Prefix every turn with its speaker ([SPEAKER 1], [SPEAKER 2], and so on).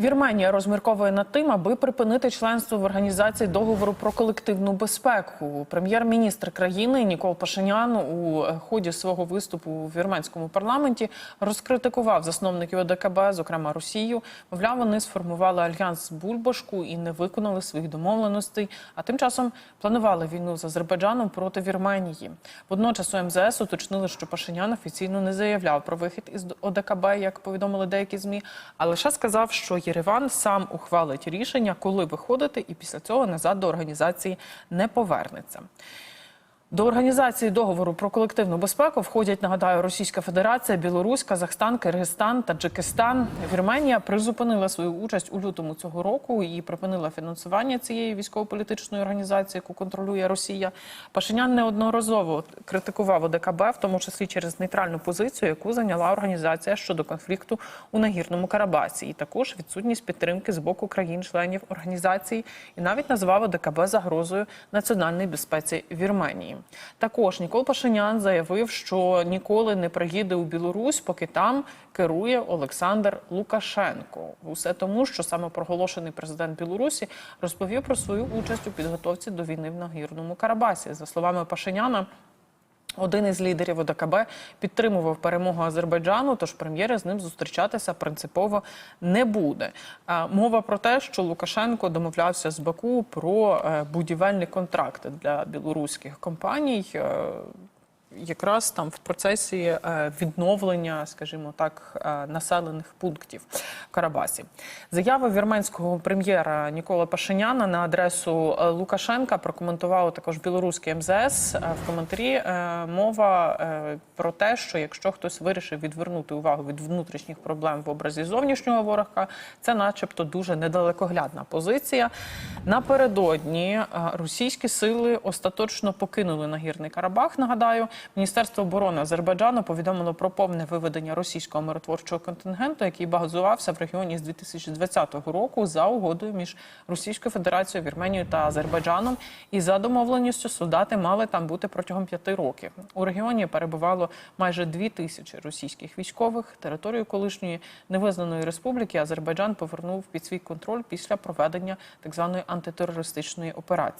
[SPEAKER 1] Вірменія розмірковує над тим, аби припинити членство в організації договору про колективну безпеку. Прем'єр-міністр країни Нікол Пашинян у ході свого виступу у вірменському парламенті розкритикував засновників ОДКБ, зокрема Росію. Мовляв, вони сформували альянс Бульбашку і не виконали своїх домовленостей. А тим часом планували війну з Азербайджаном проти Вірменії. Водночас у МЗС уточнили, що Пашинян офіційно не заявляв про вихід із ОДКБ, як повідомили деякі змі, а лише сказав, що Єреван сам ухвалить рішення, коли виходити, і після цього назад до організації не повернеться. До організації договору про колективну безпеку входять, нагадаю, Російська Федерація, Білорусь, Казахстан, Киргизстан, Таджикистан. Вірменія призупинила свою участь у лютому цього року і припинила фінансування цієї військово-політичної організації, яку контролює Росія. Пашинян неодноразово критикував ОДКБ, в тому числі через нейтральну позицію, яку зайняла організація щодо конфлікту у нагірному Карабасі, і також відсутність підтримки з боку країн-членів організації, і навіть назвав ОДКБ загрозою національній безпеці Вірменії. Також Нікол Пашинян заявив, що ніколи не приїде у Білорусь, поки там керує Олександр Лукашенко. Усе тому, що саме проголошений президент Білорусі розповів про свою участь у підготовці до війни в нагірному Карабасі. За словами Пашиняна. Один із лідерів ОДКБ підтримував перемогу Азербайджану, тож прем'єра з ним зустрічатися принципово не буде. Мова про те, що Лукашенко домовлявся з Баку про е, будівельні контракти для білоруських компаній. Якраз там в процесі е, відновлення, скажімо так, е, населених пунктів Карабасі. Заява вірменського прем'єра Нікола Пашиняна на адресу е, Лукашенка прокоментував також білоруський МЗС. В коментарі мова про те, що якщо хтось вирішив відвернути увагу від внутрішніх проблем в образі зовнішнього ворога, це, начебто, дуже недалекоглядна позиція. Напередодні російські сили остаточно покинули нагірний Карабах. Нагадаю, Міністерство оборони Азербайджану повідомило про повне виведення російського миротворчого контингенту, який базувався в регіоні з 2020 року за угодою між Російською Федерацією, Вірменією та Азербайджаном. І за домовленістю солдати мали там бути протягом п'яти років. У регіоні перебувало майже дві тисячі російських військових. Територію колишньої невизнаної республіки Азербайджан повернув під свій контроль після проведення так званої антитерористичної операції.